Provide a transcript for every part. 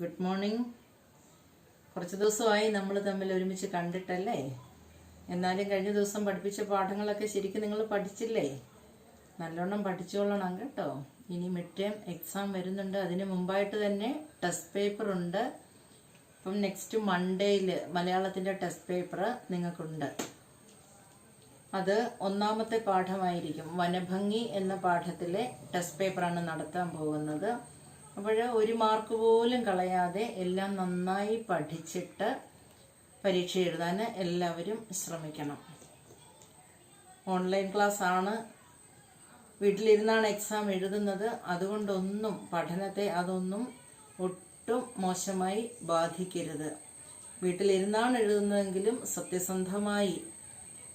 Good morning കുറച്ച് ദിവസമായി നമ്മൾ തമ്മിൽ ഒരുമിച്ച് കണ്ടിട്ടല്ലേ? എന്നാലും കഴിഞ്ഞ ദിവസം പഠിപ്പിച്ച പാഠങ്ങളൊക്കെ ശരിക്കും നിങ്ങൾ പഠിച്ചില്ലേ? നല്ലോണം പഠിച്ചോളണം കേട്ടോ. ഇനി മിഡ് എക്സാം വരുന്നുണ്ട്. അതിന് മുമ്പായിട്ട് തന്നെ ടെസ്റ്റ് പേപ്പർ ഉണ്ട്. അപ്പം നെക്സ്റ്റ് മൺഡേയിൽ മലയാളത്തിന്റെ ടെസ്റ്റ് പേപ്പർ നിങ്ങൾക്കുണ്ട്. അത് ഒന്നാമത്തെ പാഠമായിരിക്കും. വനഭംഗി എന്ന പാഠത്തിലെ ടെസ്റ്റ് പേപ്പറാണ് നടത്താൻ പോകുന്നത്. അപ്പോൾ ഒരു മാർക്ക് പോലും കളയാതെ എല്ലാം നന്നായി പഠിച്ചിട്ട് പരീക്ഷ എഴുതാൻ എല്ലാവരും ശ്രമിക്കണം. ഓൺലൈൻ ക്ലാസ് ആണ് വീട്ടിലിരുന്നാണ് എക്സാം എഴുതുന്നത്. അതുകൊണ്ടൊന്നും പഠനത്തെ അതൊന്നും ഒട്ടും മോശമായി ബാധിക്കരുത്. വീട്ടിലിരുന്നാണ് എഴുതുന്നതെങ്കിലും സത്യസന്ധമായി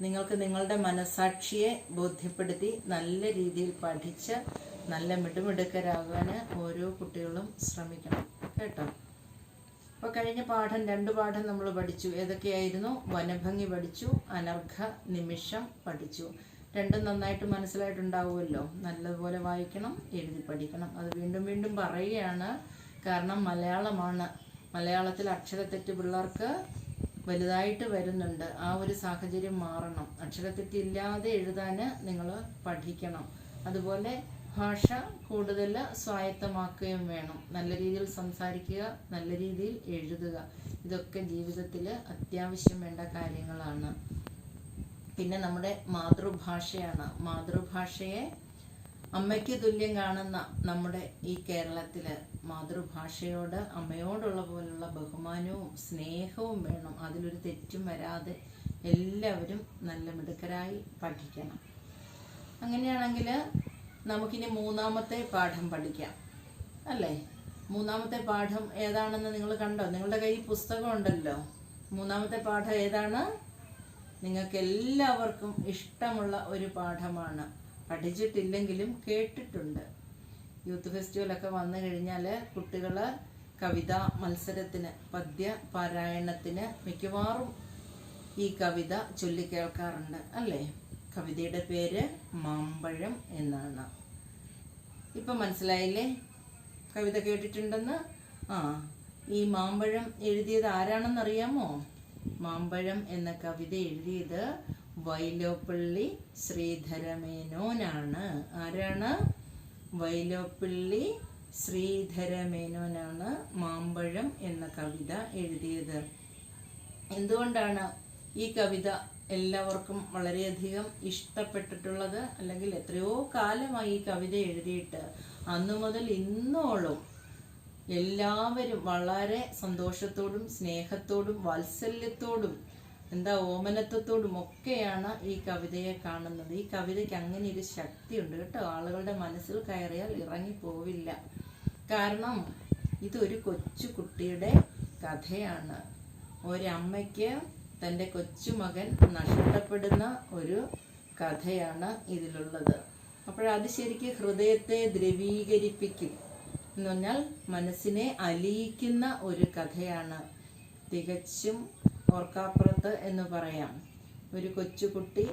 നിങ്ങൾക്ക് നിങ്ങളുടെ മനസാക്ഷിയെ ബോധ്യപ്പെടുത്തി നല്ല രീതിയിൽ പഠിച്ച് നല്ല മിടുമിടുക്കരാകാൻ ഓരോ കുട്ടികളും ശ്രമിക്കണം കേട്ടോ? അപ്പോൾ കഴിഞ്ഞ പാഠം രണ്ട് പാഠം നമ്മൾ പഠിച്ചു. ഏതൊക്കെയായിരുന്നു? വനഭംഗി പഠിച്ചു അനർഘ നിമിഷം പഠിച്ചു. രണ്ടും നന്നായിട്ട് മനസ്സിലായിട്ടുണ്ടാവുമല്ലോ. നല്ലതുപോലെ വായിക്കണം എഴുതി പഠിക്കണം. അത് വീണ്ടും വീണ്ടും പറയുകയാണ്. കാരണം മലയാളമാണ്. മലയാളത്തിൽ അക്ഷരത്തെറ്റ് പിള്ളേർക്ക് വലുതായിട്ട് വരുന്നുണ്ട്. ആ ഒരു സാഹചര്യം മാറണം. അക്ഷരത്തെറ്റില്ലാതെ എഴുതാൻ നിങ്ങൾ പഠിക്കണം. അതുപോലെ ഭാഷ കൂടുതൽ സ്വായത്തമാക്കുകയും വേണം. നല്ല രീതിയിൽ സംസാരിക്കുക നല്ല രീതിയിൽ എഴുതുക. ഇതൊക്കെ ജീവിതത്തിൽ അത്യാവശ്യം വേണ്ട കാര്യങ്ങളാണ്. പിന്നെ നമ്മുടെ മാതൃഭാഷയാണ്. മാതൃഭാഷയെ അമ്മയ്ക്ക് തുല്യം കാണുന്ന നമ്മുടെ ഈ കേരളത്തിൽ മാതൃഭാഷയോട് അമ്മയോടുള്ള പോലുള്ള ബഹുമാനവും സ്നേഹവും വേണം. അതിലൊരു തെറ്റും വരാതെ എല്ലാവരും നല്ല മിടുക്കരായി പഠിക്കണം. അങ്ങനെയാണെങ്കിൽ നമുക്കിനി മൂന്നാമത്തെ പാഠം പഠിക്കാം. അല്ലേ? മൂന്നാമത്തെ പാഠം ഏതാണെന്ന് നിങ്ങൾ കണ്ടോ? നിങ്ങളുടെ കയ്യിൽ പുസ്തകം ഉണ്ടല്ലോ. മൂന്നാമത്തെ പാഠം ഏതാണ്? നിങ്ങൾക്ക് എല്ലാവർക്കും ഇഷ്ടമുള്ള ഒരു പാഠമാണ്. പഠിച്ചിട്ടില്ലെങ്കിലും കേട്ടിട്ടുണ്ട്. യൂത്ത് ഫെസ്റ്റിവലൊക്കെ വന്നു കഴിഞ്ഞാൽ കുട്ടികൾ കവിതാ മത്സരത്തിന് പദ്യ പാരായണത്തിന് മിക്കവാറും ഈ കവിത ചൊല്ലിക്കേൾക്കാറുണ്ട്. അല്ലേ? കവിതയുടെ പേര് മാമ്പഴം എന്നാണ്. ഇപ്പം മനസ്സിലായില്ലേ? കവിത കേട്ടിട്ടുണ്ടെന്ന്? ആ ഈ മാമ്പഴം എഴുതിയത് ആരാണെന്നറിയാമോ? മാമ്പഴം എന്ന കവിത എഴുതിയത് വൈലോപ്പള്ളി ശ്രീധരമേനോനാണ്. ആരാണ്? വൈലോപ്പള്ളി ശ്രീധരമേനോനാണ് മാമ്പഴം എന്ന കവിത എഴുതിയത്. എന്തുകൊണ്ടാണ് ഈ കവിത എല്ലാവർക്കും വളരെയധികം ഇഷ്ടപ്പെട്ടിട്ടുള്ളത് അല്ലെങ്കിൽ എത്രയോ കാലമായി ഈ കവിത എഴുതിയിട്ട് അന്നു മുതൽ ഇന്നോളം എല്ലാവരും വളരെ സന്തോഷത്തോടും സ്നേഹത്തോടും വാത്സല്യത്തോടും എന്താ ഓമനത്വത്തോടും ഒക്കെയാണ് ഈ കവിതയെ കാണുന്നത്. ഈ കവിതയ്ക്ക് അങ്ങനെ ഒരു ശക്തിയുണ്ട് കേട്ടോ. ആളുകളുടെ മനസ്സിൽ കയറിയാൽ ഇറങ്ങിപ്പോവില്ല. കാരണം ഇതൊരു കൊച്ചു കുട്ടിയുടെ കഥയാണ്. ഒരമ്മയ്ക്ക് തന്റെ കൊച്ചുമകൻ നഷ്ടപ്പെടുന്ന ഒരു കഥയാണ് ഇതിലുള്ളത്. അപ്പോഴത് ശരിക്ക് ഹൃദയത്തെ ദ്രവീകരിപ്പിക്കും എന്ന് പറഞ്ഞാൽ മനസ്സിനെ അലിയിക്കുന്ന ഒരു കഥയാണ്. തികച്ചും ഓർക്കാപ്പുറത്ത് എന്ന് പറയാം. ഒരു കൊച്ചുകുട്ടി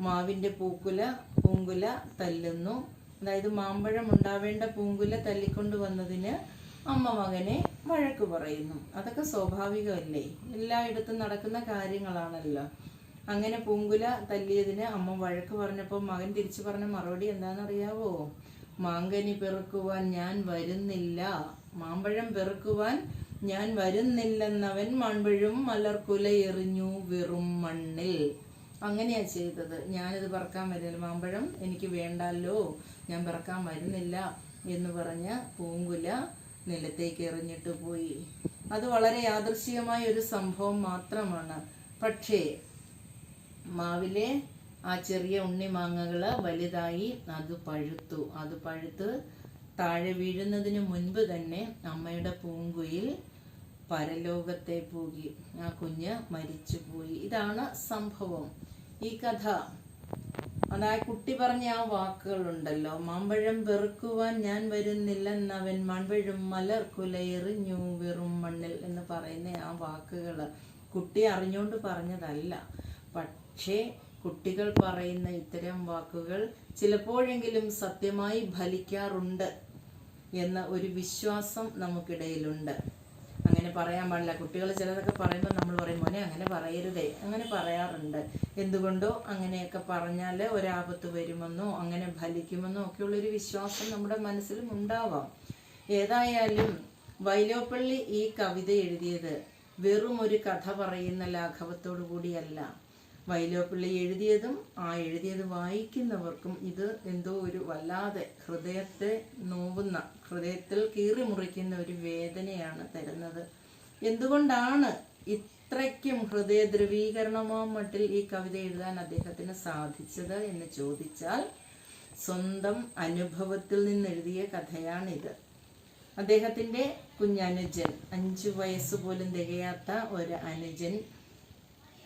മാവിന്റെ പൂക്കുല പൂങ്കുല തല്ലുന്നു. അതായത് മാമ്പഴം ഉണ്ടാവേണ്ട പൂങ്കുല തല്ലിക്കൊണ്ട് വന്നതിന് അമ്മ മകനെ വഴക്ക് പറയുന്നു. അതൊക്കെ സ്വാഭാവികമല്ലേ? എല്ലായിടത്തും നടക്കുന്ന കാര്യങ്ങളാണല്ലോ. അങ്ങനെ പൂങ്കുല തല്ലിയതിന് അമ്മ വഴക്ക് പറഞ്ഞപ്പോൾ മകൻ തിരിച്ചു പറഞ്ഞ മറുപടി എന്താണെന്നറിയാവോ? മാങ്കനി പെറുക്കുവാൻ ഞാൻ വരുന്നില്ല. മാമ്പഴം പെറുക്കുവാൻ ഞാൻ വരുന്നില്ലെന്നവൻ മൺപഴും മലർക്കുല എറിഞ്ഞു വെറും മണ്ണിൽ. അങ്ങനെയാ ചെയ്തത്. ഞാനിത് പറക്കാൻ വരുന്നില്ല. മാമ്പഴം എനിക്ക് വേണ്ടല്ലോ. ഞാൻ പറക്കാൻ വരുന്നില്ല എന്ന് പറഞ്ഞ് പൂങ്കുല നിലത്തേക്ക് എറിഞ്ഞിട്ട് പോയി. അത് വളരെ യാദൃശ്യമായ ഒരു സംഭവം മാത്രമാണ്. പക്ഷേ മാവിലെ ആ ചെറിയ ഉണ്ണിമാങ്ങകൾ വലുതായി അത് പഴുത്തു. അത് പഴുത്ത് താഴെ വീഴുന്നതിന് മുൻപ് തന്നെ അമ്മയുടെ പൂങ്കുയിൽ പരലോകത്തെ പോകി ആ കുഞ്ഞ് മരിച്ചുപോയി. ഇതാണ് സംഭവം. ഈ കഥ അതാ കുട്ടി പറഞ്ഞ ആ വാക്കുകളുണ്ടല്ലോ. മാമ്പഴം വെറുക്കുവാൻ ഞാൻ വരുന്നില്ലെന്നവൻ മൺപഴും മലർ കുലയെറിഞ്ഞു വെറും മണ്ണിൽ എന്ന് പറയുന്ന ആ വാക്കുകൾ കുട്ടി അറിഞ്ഞുകൊണ്ട് പറഞ്ഞതല്ല. പക്ഷേ കുട്ടികൾ പറയുന്ന ഇത്തരം വാക്കുകൾ ചിലപ്പോഴെങ്കിലും സത്യമായി ഫലിക്കാറുണ്ട് എന്ന ഒരു വിശ്വാസം നമുക്കിടയിലുണ്ട്. അങ്ങനെ പറയാൻ പാടില്ല. കുട്ടികൾ ചിലതൊക്കെ പറയുമ്പോൾ നമ്മൾ പറയും മോനെ അങ്ങനെ പറയരുതേ. അങ്ങനെ പറയാറുണ്ട്. എന്തുകൊണ്ടോ അങ്ങനെയൊക്കെ പറഞ്ഞാൽ ഒരാപത്ത് വരുമെന്നോ അങ്ങനെ ഫലിക്കുമെന്നോ ഒക്കെയുള്ളൊരു വിശ്വാസം നമ്മുടെ മനസ്സിലും ഉണ്ടാവാം. ഏതായാലും വൈലോപ്പള്ളി ഈ കവിത എഴുതിയത് വെറും ഒരു കഥ പറയുന്ന ലാഘവത്തോടു കൂടിയല്ല. വൈലോപ്പള്ളി എഴുതിയതും ആ എഴുതിയത് വായിക്കുന്നവർക്കും ഇത് എന്തോ ഒരു വല്ലാതെ ഹൃദയത്തെ നോവുന്ന ഹൃദയത്തിൽ കീറി മുറിക്കുന്ന ഒരു വേദനയാണ് തരുന്നത്. എന്തുകൊണ്ടാണ് ഇത്രയ്ക്കും ഹൃദയ ധ്രുവീകരണമോ മട്ടിൽ ഈ കവിത എഴുതാൻ അദ്ദേഹത്തിന് സാധിച്ചത് എന്ന് ചോദിച്ചാൽ സ്വന്തം അനുഭവത്തിൽ നിന്ന് നിന്നെഴുതിയ കഥയാണിത്. അദ്ദേഹത്തിന്റെ കുഞ്ഞനുജൻ അഞ്ചു വയസ്സ് പോലും തികയാത്ത ഒരു അനുജൻ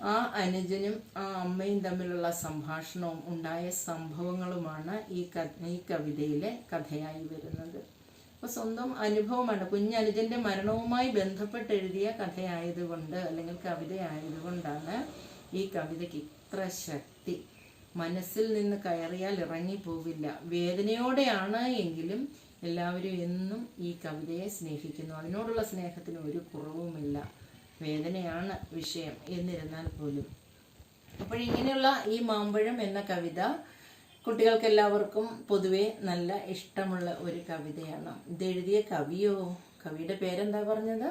ആ അനുജനും ആ അമ്മയും തമ്മിലുള്ള സംഭാഷണവും ഉണ്ടായ സംഭവങ്ങളുമാണ് ഈ ഈ കവിതയിലെ കഥയായി വരുന്നത്. അപ്പോൾ സ്വന്തം അനുഭവമാണ്. കുഞ്ഞനുജന്റെ മരണവുമായി ബന്ധപ്പെട്ട് എഴുതിയ കഥയായതുകൊണ്ട് അല്ലെങ്കിൽ കവിതയായതുകൊണ്ടാണ് ഈ കവിതയ്ക്ക് ഇത്ര ശക്തി. മനസ്സിൽ നിന്ന് കയറിയാൽ ഇറങ്ങിപ്പോവില്ല. വേദനയോടെയാണ് എങ്കിലും എല്ലാവരും എന്നും ഈ കവിതയെ സ്നേഹിക്കുന്നു. അതിനോടുള്ള സ്നേഹത്തിന് ഒരു കുറവുമില്ല. വേദനയാണ് വിഷയം എന്നിരുന്നാൽ പോലും. അപ്പോൾ ഇങ്ങനെയുള്ള ഈ മാമ്പഴം എന്ന കവിത കുട്ടികൾക്ക് എല്ലാവർക്കും പൊതുവെ നല്ല ഇഷ്ടമുള്ള ഒരു കവിതയാണ്. ഇതെഴുതിയ കവിയോ? കവിയുടെ പേരെന്താ പറഞ്ഞത്?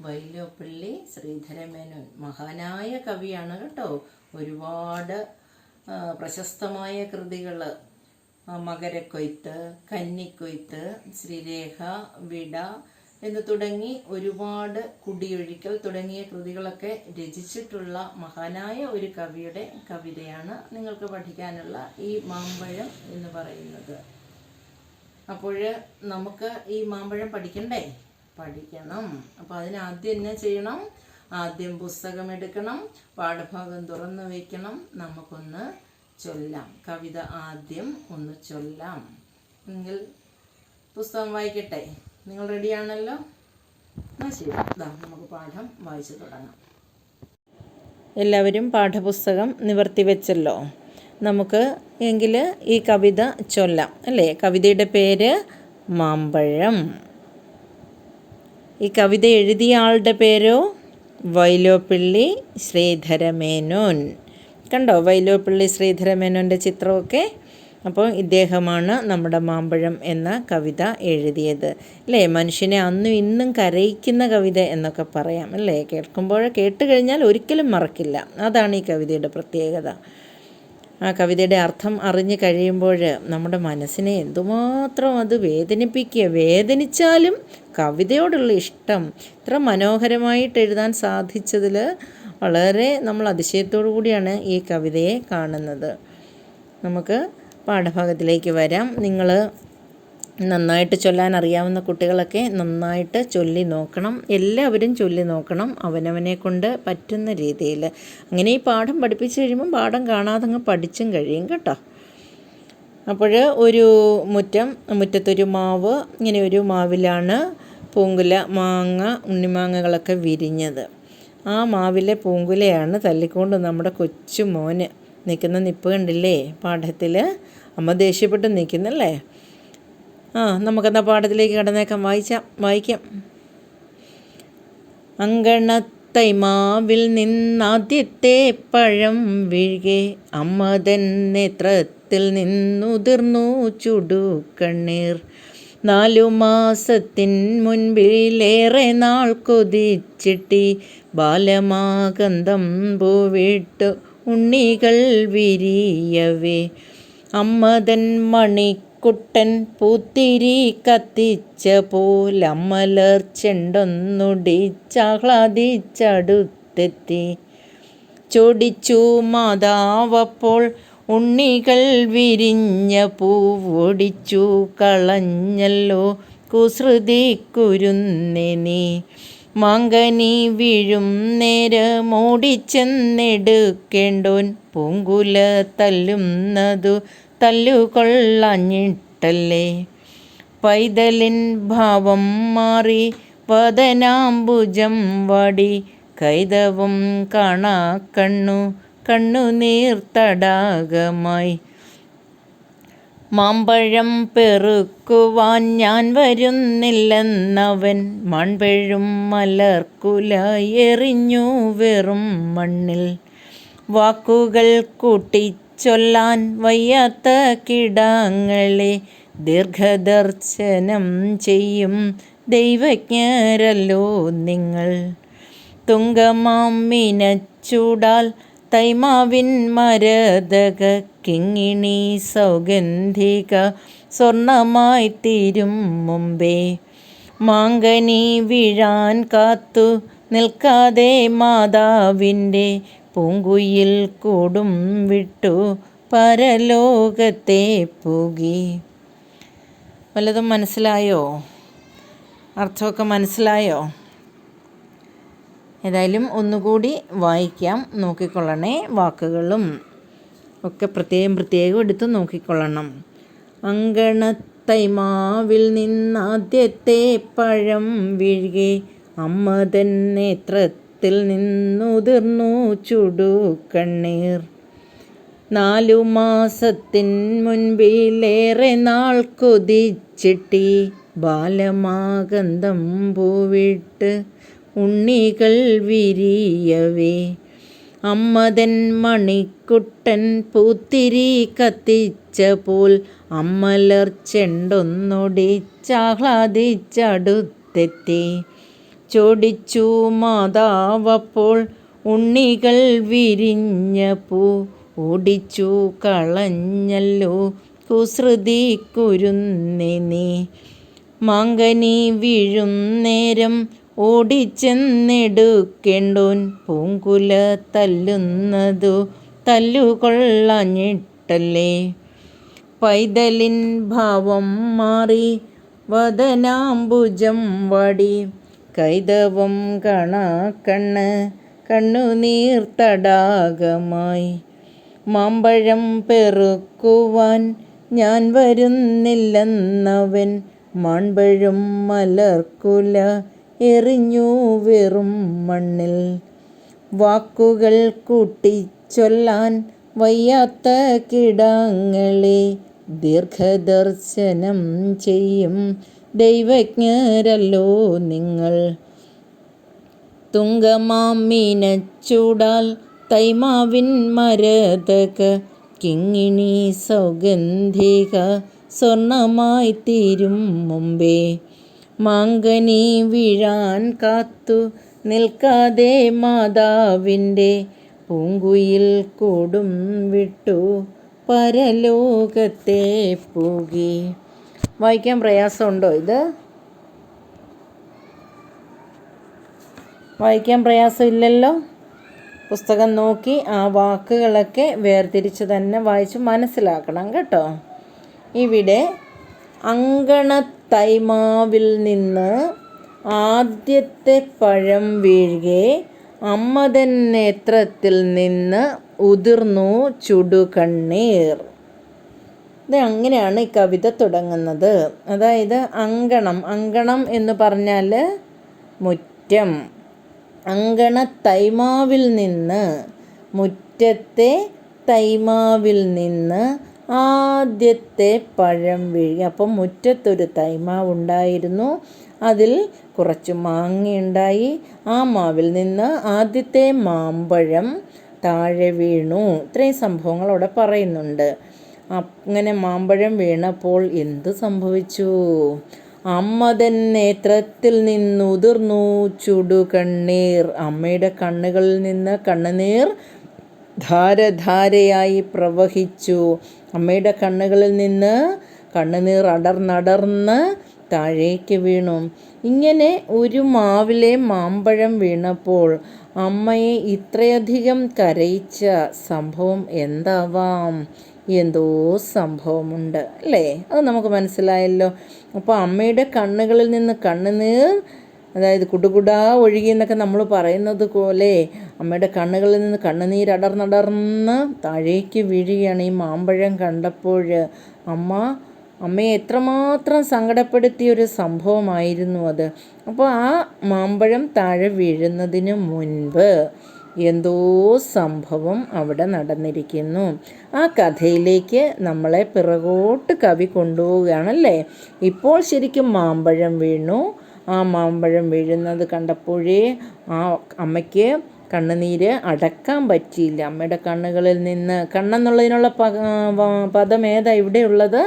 വൈലോപ്പള്ളി ശ്രീധരമേനോൻ. മഹാനായ കവിയാണ് കേട്ടോ. ഒരുപാട് പ്രശസ്തമായ കൃതികൾ. മകരക്കൊയ്ത്ത് കന്നിക്കൊയ്ത്ത് ശ്രീരേഖ വിട എന്ന് തുടങ്ങി ഒരുപാട് കുടിയൊഴിക്കൽ തുടങ്ങിയ കൃതികളൊക്കെ രചിച്ചിട്ടുള്ള മഹാനായ ഒരു കവിയുടെ കവിതയാണ് നിങ്ങൾക്ക് പഠിക്കാനുള്ള ഈ മാമ്പഴം എന്ന് പറയുന്നത്. അപ്പോൾ നമുക്ക് ഈ മാമ്പഴം പഠിക്കണ്ടേ? പഠിക്കണം. അപ്പോൾ അതിനാദ്യം എന്നാ ചെയ്യണം? ആദ്യം പുസ്തകം എടുക്കണം പാഠഭാഗം തുറന്നു വയ്ക്കണം നമുക്കൊന്ന് ചൊല്ലാം. കവിത ആദ്യം ഒന്ന് ചൊല്ലാം. എങ്കിൽ പുസ്തകം വായിക്കട്ടെ? നിങ്ങൾ റെഡിയാണല്ലോ? ആ ശരി. നമുക്ക് പാഠം വായിച്ചു തുടങ്ങാം. എല്ലാവരും പാഠപുസ്തകം നിവർത്തി വെച്ചല്ലോ. നമുക്ക് എങ്കിൽ ഈ കവിത ചൊല്ലാം അല്ലേ? കവിതയുടെ പേര് മാമ്പഴം. ഈ കവിത എഴുതിയ ആളുടെ പേരോ? വൈലോപ്പിള്ളി ശ്രീധരമേനോൻ. കണ്ടോ? വൈലോപ്പിള്ളി ശ്രീധരമേനോന്റെ ചിത്രമൊക്കെ? അപ്പോൾ ഇദ്ദേഹമാണ് നമ്മുടെ മാമ്പഴം എന്ന കവിത എഴുതിയത്. അല്ലേ? മനുഷ്യനെ അന്നും ഇന്നും കരയിക്കുന്ന കവിത എന്നൊക്കെ പറയാം. അല്ലേ? കേൾക്കുമ്പോൾ കേട്ട് കഴിഞ്ഞാൽ ഒരിക്കലും മറക്കില്ല. അതാണ് ഈ കവിതയുടെ പ്രത്യേകത. ആ കവിതയുടെ അർത്ഥം അറിഞ്ഞു കഴിയുമ്പോൾ നമ്മുടെ മനസ്സിനെ എന്തുമാത്രം അത് വേദനിപ്പിക്കുക. വേദനിച്ചാലും കവിതയോടുള്ള ഇഷ്ടം. ഇത്ര മനോഹരമായിട്ട് എഴുതാൻ സാധിച്ചതിൽ വളരെ നമ്മൾ അതിശയത്തോടു കൂടിയാണ് ഈ കവിതയെ കാണുന്നത്. നമുക്ക് പാഠഭാഗത്തിലേക്ക് വരാം. നിങ്ങൾ നന്നായിട്ട് ചൊല്ലാൻ അറിയാവുന്ന കുട്ടികളൊക്കെ നന്നായിട്ട് ചൊല്ലി നോക്കണം. എല്ലാവരും ചൊല്ലി നോക്കണം അവനവനെ കൊണ്ട് പറ്റുന്ന രീതിയിൽ അങ്ങനെ ഈ പാഠം പഠിപ്പിച്ചു കഴിയുമ്പം പാഠം കാണാതെ അങ്ങ് പഠിച്ചും കഴിയും കേട്ടോ. അപ്പോൾ ഒരു മുറ്റം മുറ്റത്തൊരു മാവ് ഇങ്ങനെ ഒരു മാവിലാണ് പൂങ്കുല മാങ്ങ ഉണ്ണിമാങ്ങകളൊക്കെ വിരിഞ്ഞത്. ആ മാവിലെ പൂങ്കുലയാണ് തല്ലിക്കൊണ്ട് നമ്മുടെ കൊച്ചു മോന് നിൽക്കുന്ന നിപ്പ് കണ്ടില്ലേ? പാഠത്തിൽ അമ്മ ദേഷ്യപ്പെട്ട് നിൽക്കുന്നല്ലേ? ആ നമുക്കെന്നാൽ പാഠത്തിലേക്ക് കടന്നേക്കാം. വായിച്ചാം വായിക്കാം. അങ്കണത്തൈമാവിൽ നിന്നാദ്യത്തെ പഴം വീഴുകെ അമ്മതൻ നേത്രത്തിൽ നിന്നുതിർന്നു ചുടുകണ്ണീർ. നാലു മാസത്തിൻ മുൻപിലേറെ നാൾ കൊതിച്ചിട്ടി ബാലമാകന്തം പൂവിട്ടു. ഉണ്ണികൾ വിരിയവേ. അമ്മതൻ മണിക്കുട്ടൻ പൂത്തിരി കത്തിച്ച പോലമ്മലർ ചെണ്ടൊന്നുടിച്ചാഹ്ലാദിച്ചടുത്തെത്തി ചൊടിച്ചു മാതാവപ്പോൾ ഉണ്ണികൾ വിരിഞ്ഞ പൂവൊടിച്ചു കളഞ്ഞല്ലോ കുസൃതി കുരുന്നെനി. മാങ്കനി വീഴും നേരമോടിച്ചെന്നെടുക്കേണ്ടോൻ പൂങ്കുല തല്ലുന്നതു തല്ലുകൊള്ളഞ്ഞിട്ടല്ലേ. പൈതലിൻ ഭാവം മാറി പതനാംബുജം വാടി കൈതവും കാണാ കണ്ണു കണ്ണുനീർ തടാകമായി മാമ്പഴം പെറുക്കുവാൻ ഞാൻ വരുന്നില്ലെന്നവൻ മൺപെഴും മലർക്കുല എറിഞ്ഞു വെറും മണ്ണിൽ. വാക്കുകൾ കൂട്ടിച്ചൊല്ലാൻ വയ്യാത്ത കിടാങ്ങളെ ദീർഘദർശനം ചെയ്യും ദൈവജ്ഞരല്ലോ നിങ്ങൾ. തുങ്കമാമിനച്ചൂടാൽ തൈമാവിൻ മരതക കിങ്ങിണി സൗഗന്ധിക സ്വർണമായി തീരും മുമ്പേ. മാങ്കനി വീഴാൻ കാത്തു നിൽക്കാതെ മാതാവിന്റെ പൂങ്കുയിൽ കൂടും വിട്ടു പരലോകത്തെ പൂകി. വല്ലതും മനസ്സിലായോ? അർത്ഥമൊക്കെ മനസ്സിലായോ? ഏതായാലും ഒന്നുകൂടി വായിക്കാം. നോക്കിക്കൊള്ളണേ വാക്കുകളും. ഒക്കെ പ്രത്യേകം പ്രത്യേകം എടുത്ത് നോക്കിക്കൊള്ളണം. അങ്കണത്തൈമാവിൽ നിന്നാദ്യത്തെ പഴം വീഴുകെ അമ്മ തൻ നേത്രത്തിൽ നിന്നുതിർന്നു ചുടു കണ്ണീർ നാലു മാസത്തിൻ മുൻപിലേറെ നാൾ കൊതിച്ചിട്ടി ബാലമാകന്തം പൂവിട്ട് ഉണ്ണികൾ വിരിയവേ. അമ്മതൻ മണിക്കുട്ടൻ പൂത്തിരി കത്തിച്ച പോൽ അമ്മലർ ചെണ്ടൊന്നൊടിച്ചാഹ്ലാദിച്ചടുത്തെത്തി ചോടിച്ചു മാതാവപ്പോൾ ഉണ്ണികൾ വിരിഞ്ഞ പൂ. ഓടിച്ചു കളഞ്ഞല്ലോ കുസൃതി കുരുന്നി നീ മാങ്കനി വീഴും നേരം ഓടിച്ചെന്നെടുക്കേണ്ടോൻ പൂങ്കുല തല്ലുന്നതു തല്ലുകൊള്ളഞ്ഞിട്ടല്ലേ. പൈതലിൻ ഭാവം മാറി വദനാംബുജം വാടി കൈതവം കാണാ കണ്ണ് കണ്ണുനീർ തടാകമായി. മാമ്പഴം പെറുക്കുവാൻ ഞാൻ വരുന്നില്ലെന്നവൻ മാൺപഴും മലർക്കുല എറിഞ്ഞു വെറും മണ്ണിൽ. വാക്കുകൾ കൂട്ടിച്ചൊല്ലാൻ വയ്യാത്ത കിടാങ്ങളെ ദീർഘദർശനം ചെയ്യും. ദൈവജ്ഞരല്ലോ നിങ്ങൾ. തുങ്കമാമീനച്ചൂടാൽ തൈമാവിൻ മരതക കിങ്ങിണി സൗഗന്ധിക സ്വർണമായി തീരും മുമ്പേ മാങ്കനി വീഴാൻ കാത്തു നിൽക്കാതെ മാതാവിന്റെ പൂങ്കുയിൽ കൂടും വിട്ടു പരലോകത്തെ പൂകി. വായിക്കാൻ പ്രയാസമുണ്ടോ ഇത്? വായിക്കാൻ പ്രയാസമില്ലല്ലോ? പുസ്തകം നോക്കി ആ വാക്കുകളൊക്കെ വേർതിരിച്ച് തന്നെ വായിച്ച് മനസ്സിലാക്കണം കേട്ടോ. ഇവിടെ അങ്കണത്തൈമാവിൽ നിന്ന് ആദ്യത്തെ പഴം വീഴുകെ അമ്മതൻ നേത്രത്തിൽ നിന്ന് ഉതിർന്നു ചുടുകണ്ണീർ. ഇത് അങ്ങനെയാണ് ഈ കവിത തുടങ്ങുന്നത്. അതായത് അങ്കണം അങ്കണം എന്ന് പറഞ്ഞാൽ മുറ്റം. അങ്കണ തൈമാവിൽ നിന്ന് മുറ്റത്തെ തൈമാവിൽ നിന്ന് ആദ്യത്തെ പഴം വീഴുക അപ്പം മുറ്റത്തൊരു തൈമാവ് ഉണ്ടായിരുന്നു. അതിൽ കുറച്ച് മാങ്ങയുണ്ടായി. ആ മാവിൽ നിന്ന് ആദ്യത്തെ മാമ്പഴം താഴെ വീണു. ഇത്രയും സംഭവങ്ങൾ അവിടെ പറയുന്നുണ്ട്. അങ്ങനെ മാമ്പഴം വീണപ്പോൾ എന്ത് സംഭവിച്ചു? അമ്മ തൻ നേത്രത്തിൽ നിന്നുതിർന്നു. ചുടുകണ്ണീർ. അമ്മയുടെ കണ്ണുകളിൽ നിന്ന് കണ്ണുനീർ ധാരധാരയായി പ്രവഹിച്ചു. അമ്മയുടെ കണ്ണുകളിൽ നിന്ന് കണ്ണുനീർ അടർന്നടർന്ന് താഴേക്ക് വീണു. ഇങ്ങനെ ഒരു മാവിലെ മാമ്പഴം വീണപ്പോൾ അമ്മയെ ഇത്രയധികം കരയിച്ച സംഭവം എന്താവാം? എന്തോ സംഭവമുണ്ട് അല്ലേ? അത് നമുക്ക് മനസ്സിലായല്ലോ. അപ്പോൾ അമ്മയുടെ കണ്ണുകളിൽ നിന്ന് കണ്ണുനീർ അതായത് കുടുകുടാ ഒഴുകി എന്നൊക്കെ നമ്മൾ പറയുന്നത് പോലെ അമ്മയുടെ കണ്ണുകളിൽ നിന്ന് കണ്ണുനീർ അടർന്നടർന്ന് താഴേക്ക് വീഴുകയാണ് ഈ മാമ്പഴം കണ്ടപ്പോൾ അമ്മ അമ്മയെ എത്രമാത്രം സങ്കടപ്പെടുത്തിയ ഒരു സംഭവമായിരുന്നു അത്. അപ്പോൾ ആ മാമ്പഴം താഴെ വീഴുന്നതിന് മുൻപ് എന്തോ സംഭവം അവിടെ നടന്നിരിക്കുന്നു. ആ കഥയിലേക്ക് നമ്മളെ പിറകോട്ട് കവി കൊണ്ടുപോവുകയാണല്ലേ? ഇപ്പോൾ ശരിക്കും മാമ്പഴം വീണു. ആ മാമ്പഴം വീഴുന്നത് കണ്ടപ്പോഴേ ആ അമ്മയ്ക്ക് കണ്ണുനീര് അടക്കാൻ പറ്റിയില്ല. അമ്മയുടെ കണ്ണുകളിൽ നിന്ന് കണ്ണെന്നുള്ളതിനുള്ള പദം ഏതാ ഇവിടെയുള്ളത്?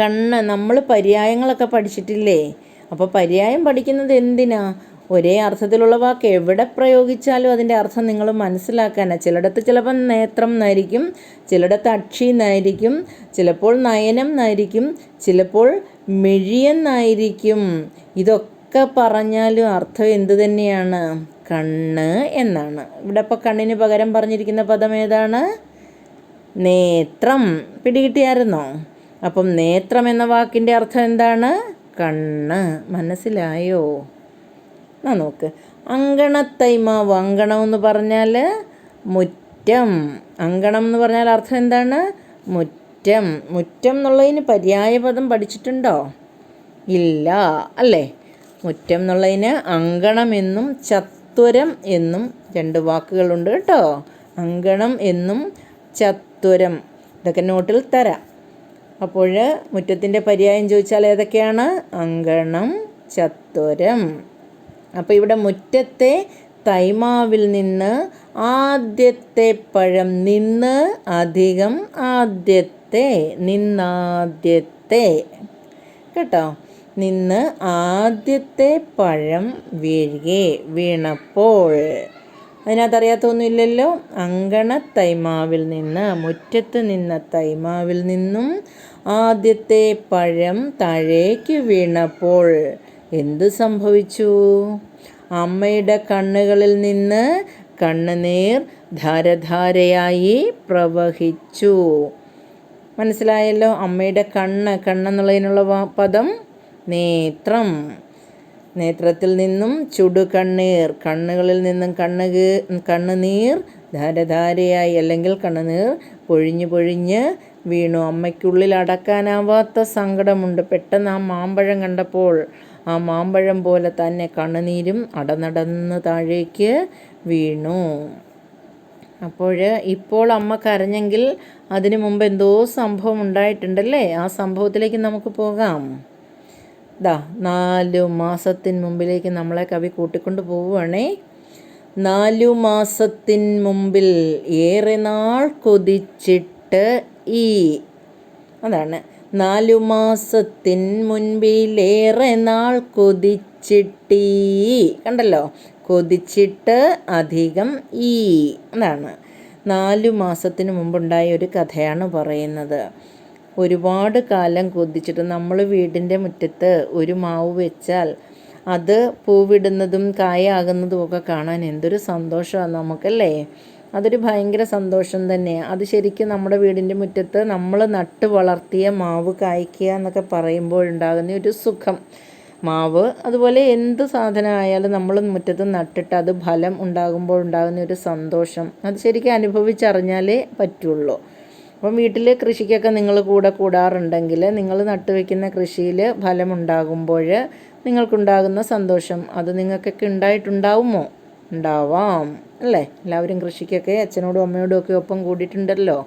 കണ്ണ്. നമ്മൾ പര്യായങ്ങളൊക്കെ പഠിച്ചിട്ടില്ലേ? അപ്പോൾ പര്യായം പഠിക്കുന്നത് എന്തിനാ? ഒരേ അർത്ഥത്തിലുള്ള വാക്ക് എവിടെ പ്രയോഗിച്ചാലും അതിന്റെ അർത്ഥം നിങ്ങൾ മനസ്സിലാക്കാനാണ് ചിലയിടത്ത് ചിലപ്പോൾ നേത്രം എന്നായിരിക്കും ചിലയിടത്ത് അക്ഷി എന്നായിരിക്കും ചിലപ്പോൾ നയനം എന്നായിരിക്കും ചിലപ്പോൾ മെഴിയെന്നായിരിക്കും. ഇതൊക്കെ പറഞ്ഞാലും അർത്ഥം എന്തു തന്നെയാണ്? കണ്ണ് എന്നാണ്. ഇവിടെ ഇപ്പോൾ കണ്ണിന് പകരം പറഞ്ഞിരിക്കുന്ന പദം ഏതാണ്? നേത്രം. പിടികിട്ടിയായിരുന്നോ? അപ്പം നേത്രം എന്ന വാക്കിന്റെ അർത്ഥം എന്താണ്? കണ്ണ്. മനസ്സിലായോ? എന്നാ നോക്ക്. അങ്കണത്തൈമാവ് അങ്കണം എന്ന് പറഞ്ഞാൽ മുറ്റം. അങ്കണം എന്ന് പറഞ്ഞാൽ അർത്ഥം എന്താണ്? മുറ്റം. മുറ്റം മുറ്റം എന്നുള്ളതിന് പര്യായപദം പഠിച്ചിട്ടുണ്ടോ? ഇല്ല അല്ലേ? മുറ്റം എന്നുള്ളതിന് അങ്കണം എന്നും ചത്വരം എന്നും രണ്ട് വാക്കുകളുണ്ട് കേട്ടോ. അങ്കണം എന്നും ചത്വരം. ഇതൊക്കെ നോട്ടിൽ തരാം. അപ്പോൾ മുറ്റത്തിന്റെ പര്യായം ചോദിച്ചാൽ ഏതൊക്കെയാണ്? അങ്കണം ചത്വരം. അപ്പോൾ ഇവിടെ മുറ്റത്തെ തൈമാവിൽ നിന്ന് ആദ്യത്തെ പഴം നിന്ന് അധികം ആദ്യത്തെ നിന്നാദ്യത്തെ കേട്ടോ? നിന്ന് ആദ്യത്തെ പഴം വീഴുകെ വീണപ്പോൾ. അതിനകത്ത് അറിയാത്തൊന്നുമില്ലല്ലോ അങ്കണ തൈമാവിൽ നിന്ന് മുറ്റത്ത് നിന്ന തൈമാവിൽ നിന്നും ആദ്യത്തെ പഴം താഴേക്ക് വീണപ്പോൾ എന്തു സംഭവിച്ചു? അമ്മയുടെ കണ്ണുകളിൽ നിന്ന് കണ്ണുനീർ ധാരധാരയായി പ്രവഹിച്ചു. മനസ്സിലായല്ലോ? അമ്മയുടെ കണ്ണ് കണ്ണെന്നുള്ളതിനുള്ള പദം നേത്രം. നേത്രത്തിൽ നിന്നും ചുടു കണ്ണീർ. കണ്ണുകളിൽ നിന്നും കണ്ണുക കണ്ണുനീർ ധാരധാരയായി അല്ലെങ്കിൽ കണ്ണുനീർ പൊഴിഞ്ഞ് പൊഴിഞ്ഞ് വീണു. അമ്മയ്ക്കുള്ളിൽ അടക്കാനാവാത്ത സങ്കടമുണ്ട്. പെട്ടെന്ന് ആ മാമ്പഴം കണ്ടപ്പോൾ ആ മാമ്പഴം പോലെ തന്നെ കണ്ണുനീരും അടനടന്ന് താഴേക്ക് വീണു. അപ്പോൾ ഇപ്പോൾ അമ്മ കരഞ്ഞെങ്കിൽ അതിനു മുമ്പ് എന്തോ സംഭവം ഉണ്ടായിട്ടുണ്ടല്ലേ? ആ സംഭവത്തിലേക്ക് നമുക്ക് പോകാം. ദാ നാലു മാസത്തിന് മുമ്പിലേക്ക് നമ്മളെ കവി കൂട്ടിക്കൊണ്ട് പോവുകയാണേ. നാലു മാസത്തിന് മുമ്പിൽ ഏറെ നാൾ കൊതിച്ചിട്ട് ഈ അതാണ്. നാലു മാസത്തിന് മുൻപിലേറെ നാൾ കൊതിച്ചിട്ടീ കണ്ടല്ലോ? കൊതിച്ചിട്ട് അധികം ഈ എന്നാണ്. നാലു മാസത്തിന് മുമ്പുണ്ടായ ഒരു കഥയാണ് പറയുന്നത്. ഒരുപാട് കാലം കൊതിച്ചിട്ട് നമ്മൾ വീടിന്റെ മുറ്റത്ത് ഒരു മാവ് വെച്ചാൽ അത് പൂവിടുന്നതും കായാകുന്നതും ഒക്കെ കാണാൻ എന്തൊരു സന്തോഷമാണ് നമുക്കല്ലേ? അതൊരു ഭയങ്കര സന്തോഷം തന്നെ. അത് ശരിക്കും നമ്മുടെ വീടിന്റെ മുറ്റത്ത് നമ്മൾ നട്ട് വളർത്തിയ മാവ് കായ്ക്കുക എന്നൊക്കെ പറയുമ്പോഴുണ്ടാകുന്ന ഒരു സുഖം. മാവ്. അതുപോലെ എന്ത് സാധനമായാലും നമ്മൾ മുറ്റത്ത് നട്ടിട്ട് അത് ഫലം ഉണ്ടാകുമ്പോൾ ഉണ്ടാകുന്ന ഒരു സന്തോഷം. അത് ശരിക്കും അനുഭവിച്ചറിഞ്ഞാലേ പറ്റുള്ളൂ. അപ്പം വീട്ടിൽ കൃഷിക്കൊക്കെ നിങ്ങൾ കൂടെ കൂടാറുണ്ടെങ്കിൽ നിങ്ങൾ നട്ടുവെക്കുന്ന കൃഷിയിൽ ഫലമുണ്ടാകുമ്പോൾ നിങ്ങൾക്കുണ്ടാകുന്ന സന്തോഷം. അത് നിങ്ങൾക്കൊക്കെ ഉണ്ടായിട്ടുണ്ടാവുമോ? ഉണ്ടാവാം. അല്ലേ? എല്ലാവരും കൃഷിക്കൊക്കെ അച്ഛനോടും അമ്മയോടും ഒക്കെ ഒപ്പം കൂടിയിട്ടുണ്ടല്ലോ.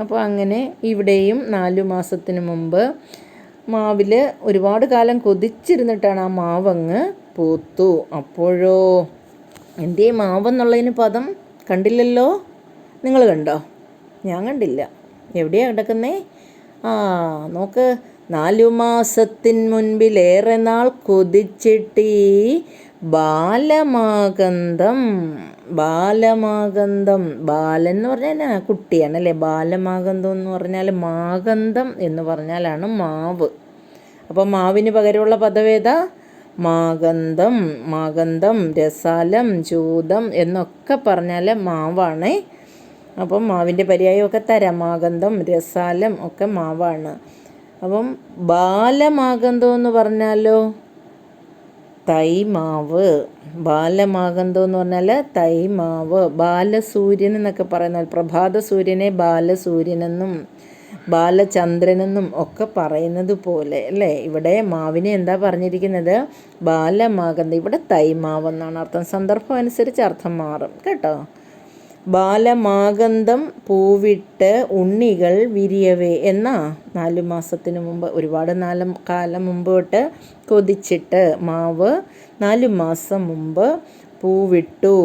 അപ്പോൾ അങ്ങനെ ഇവിടെയും നാലു മാസത്തിന് മുമ്പ് മാവിൽ ഒരുപാട് കാലം കൊതിച്ചിരുന്നിട്ടാണ് ആ മാവങ്ങ് പൂത്തു. അപ്പോഴോ? എന്തേ മാവെന്നുള്ളതിന് പദം കണ്ടില്ലല്ലോ? നിങ്ങൾ കണ്ടോ? ഞാൻ കണ്ടില്ല. എവിടെയാണ് കിടക്കുന്നേ? ആ നോക്ക്. നാലു മാസത്തിൻ മുൻപിലേറെ നാൾ കൊതിച്ചിട്ടീ ബാലമാകന്തം ബാലമാകന്തം ബാലൻ എന്ന് പറഞ്ഞാൽ കുട്ടിയാണ് കുട്ടിയാണല്ലേ? ബാലമാകന്തം എന്ന് പറഞ്ഞാൽ മാകന്തം എന്ന് പറഞ്ഞാലാണ് മാവ്. അപ്പോൾ മാവിന് പകരമുള്ള പദവേത മാകന്തം മാകന്തം രസാലം ചൂതം എന്നൊക്കെ പറഞ്ഞാൽ മാവാണേ. അപ്പം മാവിന്റെ പര്യായമൊക്കെ തരാം. മാകന്തം രസാലം ഒക്കെ മാവാണ്. അപ്പം ബാലമാകന്തം എന്ന് പറഞ്ഞാലോ? തൈമാവ്. ബാലമാകന്തോ എന്ന് പറഞ്ഞാൽ തൈമാവ്. ബാലസൂര്യൻ എന്നൊക്കെ പറയുന്നത് പ്രഭാത സൂര്യനെ ബാലസൂര്യനെന്നും ബാലചന്ദ്രനെന്നും ഒക്കെ പറയുന്നത് പോലെ അല്ലേ? ഇവിടെ മാവിനെ എന്താ പറഞ്ഞിരിക്കുന്നത്? ബാലമാകന്ത ഇവിടെ തൈമാവെന്നാണ് അർത്ഥം. സന്ദർഭം അനുസരിച്ച് അർത്ഥം മാറും. കേട്ടോ? ബാലമാകന്തം പൂവിട്ട് ഉണ്ണികൾ വിരിയവേ എന്ന നാലു മാസത്തിന് മുമ്പ് ഒരുപാട് നാല് കാലം മുമ്പോട്ട് കൊതിച്ചിട്ട് മാവ് നാലു മാസം മുമ്പ് പൂവിട്ടു.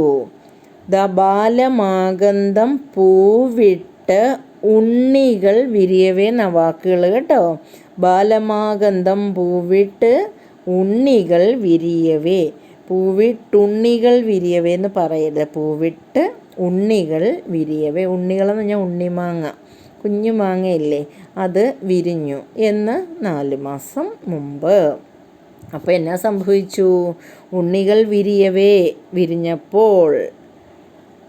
ദ ബാലമാകന്തം പൂവിട്ട് ഉണ്ണികൾ വിരിയവേ എന്ന വാക്കുകൾ കേട്ടോ. ബാലമാകന്തം പൂവിട്ട് ഉണ്ണികൾ വിരിയവേ. പൂവിട്ടുണ്ണികൾ വിരിയവേ എന്ന് പറയരുത്. പൂവിട്ട് ഉണ്ണികൾ വിരിയവേ. ഉണ്ണികളെന്ന് പറഞ്ഞാൽ ഉണ്ണിമാങ്ങ. കുഞ്ഞു മാങ്ങയില്ലേ അത് വിരിഞ്ഞു. എന്ന് നാല് മാസം മുമ്പ്. അപ്പോൾ എന്നാ സംഭവിച്ചു? ഉണ്ണികൾ വിരിയവേ. വിരിഞ്ഞപ്പോൾ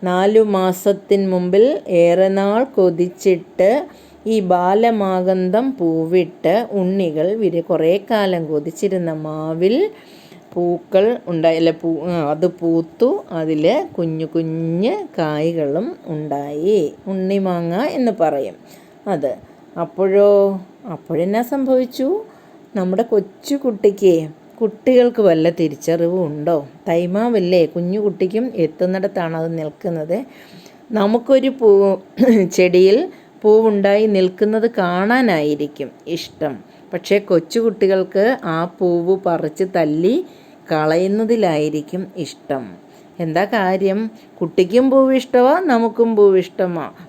നാലു മാസത്തിന് മുമ്പിൽ ഏറെ നാൾ കൊതിച്ചിട്ട് ഈ ബാലമാകന്തം പൂവിട്ട് ഉണ്ണികൾ വിരി കുറേ കാലം കൊതിച്ചിരുന്ന മാവിൽ പൂക്കൾ ഉണ്ടായി അല്ല പൂ അത് പൂത്തു. അതിൽ കുഞ്ഞു കുഞ്ഞ് കായ്കളും ഉണ്ടായി. ഉണ്ണിമാങ്ങ എന്ന് പറയും. അത് അപ്പോഴോ? അപ്പോഴെന്നാ സംഭവിച്ചു? നമ്മുടെ കൊച്ചു കുട്ടിക്ക് കുട്ടികൾക്ക് വല്ല തിരിച്ചറിവും ഉണ്ടോ? തൈമാവല്ലേ കുഞ്ഞു കുട്ടിക്കും എത്തുന്നിടത്താണ് അത് നിൽക്കുന്നത്. നമുക്കൊരു പൂ ചെടിയിൽ പൂവുണ്ടായി നിൽക്കുന്നത് കാണാനായിരിക്കും ഇഷ്ടം. പക്ഷേ കൊച്ചു കുട്ടികൾക്ക് ആ പൂവ് പറിച്ച് തല്ലി കളയുന്നതിലായിരിക്കും ഇഷ്ടം. എന്താ കാര്യം? കുട്ടിക്കും പൂവിഷ്ടമോ നമുക്കും പൂവ്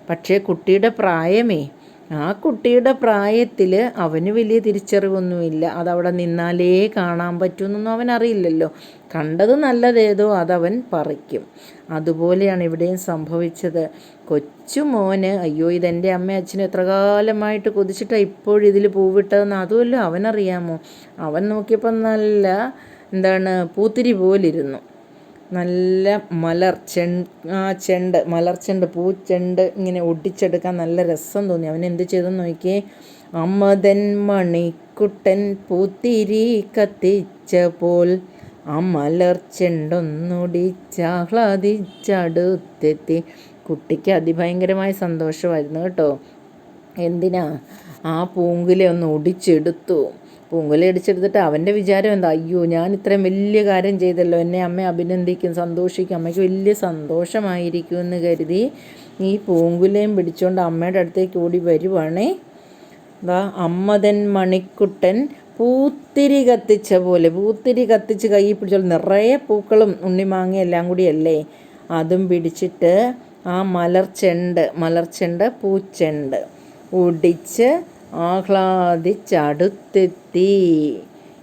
പക്ഷേ കുട്ടിയുടെ പ്രായമേ ആ കുട്ടിയുടെ പ്രായത്തിൽ അവന് വലിയ തിരിച്ചറിവൊന്നുമില്ല. അതവിടെ നിന്നാലേ കാണാൻ പറ്റുമെന്നൊന്നും അവൻ അറിയില്ലല്ലോ. കണ്ടത് നല്ലതേതോ അതവൻ പറിക്കും. അതുപോലെയാണ് ഇവിടെയും സംഭവിച്ചത്. കൊച്ചു മോന് അയ്യോ ഇതെന്റെ അമ്മ അച്ഛനും എത്ര കാലമായിട്ട് കൊതിച്ചിട്ടാണ് ഇപ്പോഴിതിൽ പൂവിട്ടതെന്ന് അതുമല്ലോ അവനറിയാമോ? അവൻ നോക്കിയപ്പോൾ നല്ല എന്താണ് പൂത്തിരി പോലിരുന്നു. നല്ല മലർ ചെ ആ ചെണ്ട് മലർച്ചെണ്ട് പൂച്ചെണ്ട് ഇങ്ങനെ ഒടിച്ചെടുക്കാൻ നല്ല രസം തോന്നി. അവൻ എന്ത് ചെയ്തെന്ന് നോക്കിയേ അമ്മതൻ മണിക്കുട്ടൻ പൂത്തിരി കത്തിച്ച പോൽ ആ മലർ ചെണ്ടൊന്നൊടിച്ചാഹ്ലാദിച്ചടുത്തെത്തി കുട്ടിക്ക് അതിഭയങ്കരമായ സന്തോഷമായിരുന്നു കേട്ടോ. എന്തിനാ? ആ പൂങ്കുലെ ഒന്ന് ഒടിച്ചെടുത്തു. പൂങ്കുല അടിച്ചെടുത്തിട്ട് അവന്റെ വിചാരം എന്താ? അയ്യോ ഞാൻ ഇത്രയും വലിയ കാര്യം ചെയ്തല്ലോ. എന്നെ അമ്മ അഭിനന്ദിക്കും സന്തോഷിക്കും. അമ്മയ്ക്ക് വലിയ സന്തോഷമായിരിക്കും എന്ന് കരുതി ഈ പൂങ്കുലയും പിടിച്ചുകൊണ്ട് അമ്മയുടെ അടുത്തേക്ക് ഓടി വരുവാണേ. എന്താ അമ്മതൻ മണിക്കുട്ടൻ പൂത്തിരി കത്തിച്ച പോലെ പൂത്തിരി കത്തിച്ച് കൈ പിടിച്ചോളൂ നിറയെ പൂക്കളും ഉണ്ണിമാങ്ങ എല്ലാം കൂടിയല്ലേ? അതും പിടിച്ചിട്ട് ആ മലർച്ചെണ്ട് മലർച്ചെണ്ട് പൂച്ചെണ്ട്. ഒടിച്ച് ആഹ്ലാദിച്ചടുത്തെത്തി.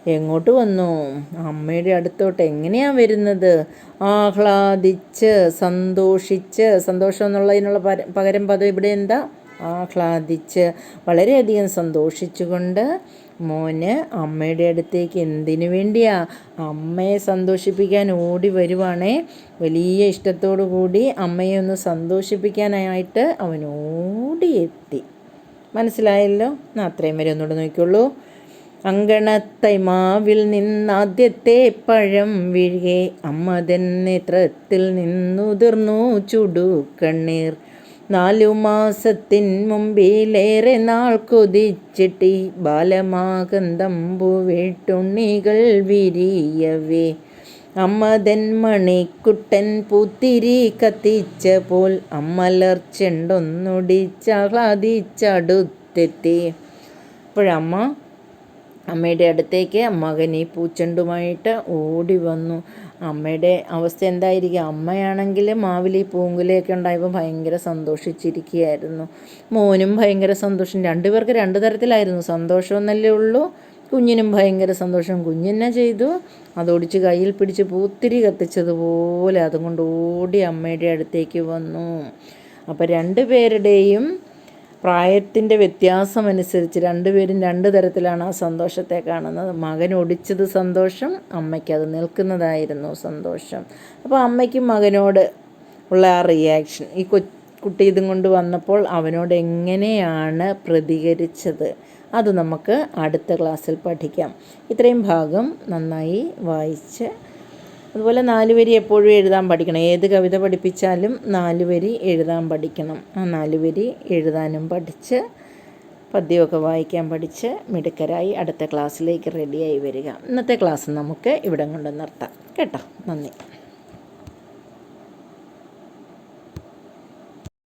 എങ്ങോട്ട് വന്നു? അമ്മയുടെ അടുത്തോട്ട് എങ്ങനെയാണ് വരുന്നത്? ആഹ്ലാദിച്ച് സന്തോഷിച്ച് സന്തോഷം എന്നുള്ളതിനുള്ള പകരം പദം ഇവിടെ എന്താ? ആഹ്ലാദിച്ച് വളരെയധികം സന്തോഷിച്ചുകൊണ്ട് മോന് അമ്മയുടെ അടുത്തേക്ക് എന്തിനു വേണ്ടിയാ? അമ്മയെ സന്തോഷിപ്പിക്കാൻ ഓടി വരുവാണേ. വലിയ ഇഷ്ടത്തോടു കൂടി അമ്മയെ ഒന്ന് സന്തോഷിപ്പിക്കാനായിട്ട് അവൻ ഓടിയെത്തി. മനസ്സിലായല്ലോ? എന്നാൽ അത്രയും വരെ ഒന്നുകൂടെ നോക്കിയുള്ളൂ അങ്കണത്തൈ മാവിൽ നിന്നാദ്യത്തെ പഴം വീഴുകെ അമ്മതൻ നേത്രത്തിൽ നിന്നുതിർന്നു ചുടു കണ്ണീർ നാലു മാസത്തിൻ മുമ്പിലേറെ നാൾ കൊതിച്ചിട്ടി ബാലമാകന്തമ്പു വീട്ടുണ്ണികൾ വിരിയവേ. അമ്മതൻ മണിക്കുട്ടൻ പൂത്തിരി കത്തിച്ച പോൽ അമ്മലർ അപ്പോഴമ്മ അമ്മയുടെ അടുത്തേക്ക് മകൻ ഈ പൂച്ചെണ്ടുമായിട്ട് ഓടി വന്നു അമ്മയുടെ അവസ്ഥ എന്തായിരിക്കും? അമ്മയാണെങ്കിൽ മാവിൽ ഈ പൂങ്കുലയൊക്കെ ഉണ്ടായപ്പോൾ ഭയങ്കര സന്തോഷിച്ചിരിക്കുകയായിരുന്നു. മോനും ഭയങ്കര സന്തോഷം. രണ്ടുപേർക്ക് രണ്ട് തരത്തിലായിരുന്നു. സന്തോഷം എന്നല്ലേ ഉള്ളൂ കുഞ്ഞിനും ഭയങ്കര സന്തോഷം. കുഞ്ഞെന്നെ ചെയ്തു. അതോടിച്ച് കയ്യിൽ പിടിച്ച് പൂത്തിരി കത്തിച്ചതുപോലെ അതും കൊണ്ട് ഓടി അമ്മയുടെ അടുത്തേക്ക് വന്നു. അപ്പോൾ രണ്ടുപേരുടെയും പ്രായത്തിന്റെ വ്യത്യാസം അനുസരിച്ച് രണ്ടുപേരും രണ്ട് തരത്തിലാണ് ആ സന്തോഷത്തെ കാണുന്നത്. മകൻ ഒടിച്ചത് സന്തോഷം അമ്മയ്ക്ക് അത് നിൽക്കുന്നതായിരുന്നു സന്തോഷം. അപ്പോൾ അമ്മയ്ക്കും മകനോട് ഉള്ള ആ റിയാക്ഷൻ ഈ കൊ കുട്ടി ഇതും കൊണ്ട് വന്നപ്പോൾ അവനോട് എങ്ങനെയാണ് പ്രതികരിച്ചത്? അത് നമുക്ക് അടുത്ത ക്ലാസ്സിൽ പഠിക്കാം. ഇത്രയും ഭാഗം നന്നായി വായിച്ച് അതുപോലെ നാല് വരി എപ്പോഴും എഴുതാൻ പഠിക്കണം. ഏത് കവിത പഠിപ്പിച്ചാലും നാല് വരി എഴുതാൻ പഠിക്കണം. ആ നാല് വരി എഴുതാനും പഠിച്ച് പദ്യമൊക്കെ വായിക്കാൻ പഠിച്ച് മിടുക്കരായി അടുത്ത ക്ലാസ്സിലേക്ക് റെഡിയായി വരിക. ഇന്നത്തെ ക്ലാസ് നമുക്ക് ഇവിടെ കൊണ്ട് നിർത്താം. കേട്ടോ? നന്ദി.